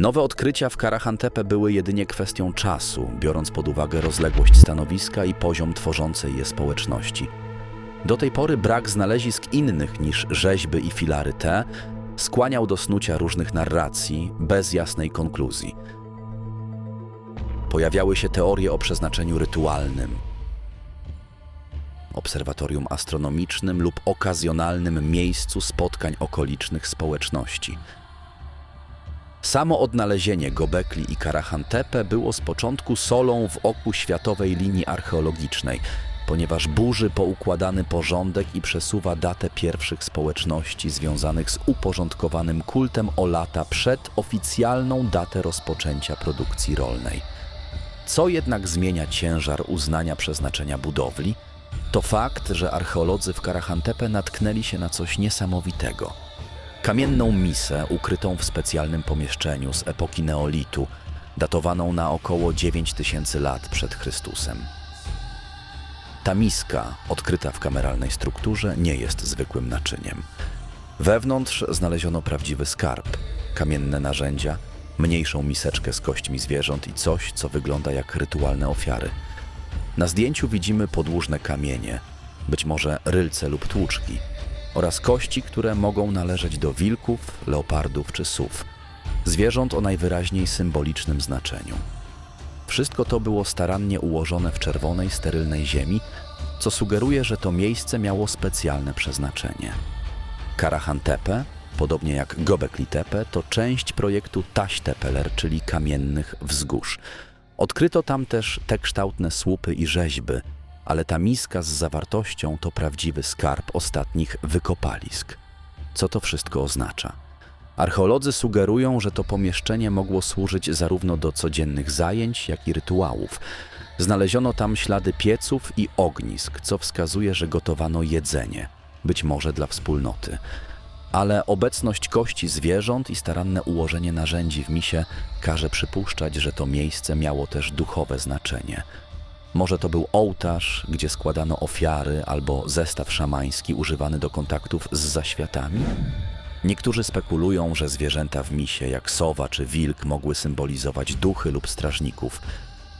Nowe odkrycia w Karahantepe były jedynie kwestią czasu, biorąc pod uwagę rozległość stanowiska i poziom tworzącej je społeczności. Do tej pory brak znalezisk innych niż rzeźby i filary te skłaniał do snucia różnych narracji bez jasnej konkluzji. Pojawiały się teorie o przeznaczeniu rytualnym, obserwatorium astronomicznym lub okazjonalnym miejscu spotkań okolicznych społeczności. Samo odnalezienie Gobekli i Karahantepe było z początku solą w oku światowej linii archeologicznej, ponieważ burzy poukładany porządek i przesuwa datę pierwszych społeczności związanych z uporządkowanym kultem o lata przed oficjalną datę rozpoczęcia produkcji rolnej. Co jednak zmienia ciężar uznania przeznaczenia budowli? To fakt, że archeolodzy w Karahantepe natknęli się na coś niesamowitego. Kamienną misę ukrytą w specjalnym pomieszczeniu z epoki neolitu, datowaną na około 9000 lat przed Chrystusem. Ta miska, odkryta w kameralnej strukturze, nie jest zwykłym naczyniem. Wewnątrz znaleziono prawdziwy skarb, kamienne narzędzia, mniejszą miseczkę z kośćmi zwierząt i coś, co wygląda jak rytualne ofiary. Na zdjęciu widzimy podłużne kamienie, być może rylce lub tłuczki, oraz kości, które mogą należeć do wilków, leopardów czy sów, zwierząt o najwyraźniej symbolicznym znaczeniu. Wszystko to było starannie ułożone w czerwonej, sterylnej ziemi, co sugeruje, że to miejsce miało specjalne przeznaczenie. Karahantepe, podobnie jak Göbekli Tepe, to część projektu Taştepeler, czyli kamiennych wzgórz. Odkryto tam też te kształtne słupy i rzeźby, ale ta miska z zawartością to prawdziwy skarb ostatnich wykopalisk. Co to wszystko oznacza? Archeolodzy sugerują, że to pomieszczenie mogło służyć zarówno do codziennych zajęć, jak i rytuałów. Znaleziono tam ślady pieców i ognisk, co wskazuje, że gotowano jedzenie, być może dla wspólnoty. Ale obecność kości zwierząt i staranne ułożenie narzędzi w misie każe przypuszczać, że to miejsce miało też duchowe znaczenie. Może to był ołtarz, gdzie składano ofiary, albo zestaw szamański używany do kontaktów z zaświatami? Niektórzy spekulują, że zwierzęta w misie, jak sowa czy wilk, mogły symbolizować duchy lub strażników.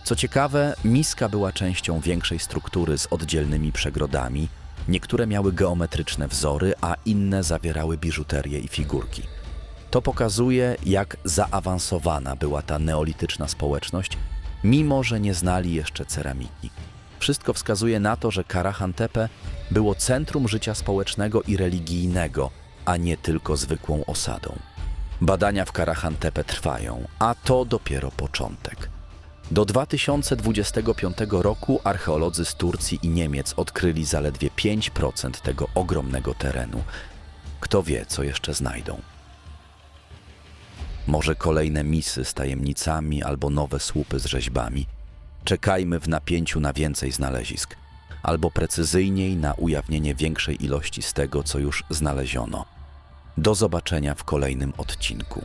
Co ciekawe, miska była częścią większej struktury z oddzielnymi przegrodami. Niektóre miały geometryczne wzory, a inne zawierały biżuterię i figurki. To pokazuje, jak zaawansowana była ta neolityczna społeczność, mimo że nie znali jeszcze ceramiki. Wszystko wskazuje na to, że Karahantepe było centrum życia społecznego i religijnego, a nie tylko zwykłą osadą. Badania w Karahantepe trwają, a to dopiero początek. Do 2025 roku archeolodzy z Turcji i Niemiec odkryli zaledwie 5% tego ogromnego terenu. Kto wie, co jeszcze znajdą. Może kolejne misy z tajemnicami albo nowe słupy z rzeźbami. Czekajmy w napięciu na więcej znalezisk, albo precyzyjniej na ujawnienie większej ilości z tego, co już znaleziono. Do zobaczenia w kolejnym odcinku.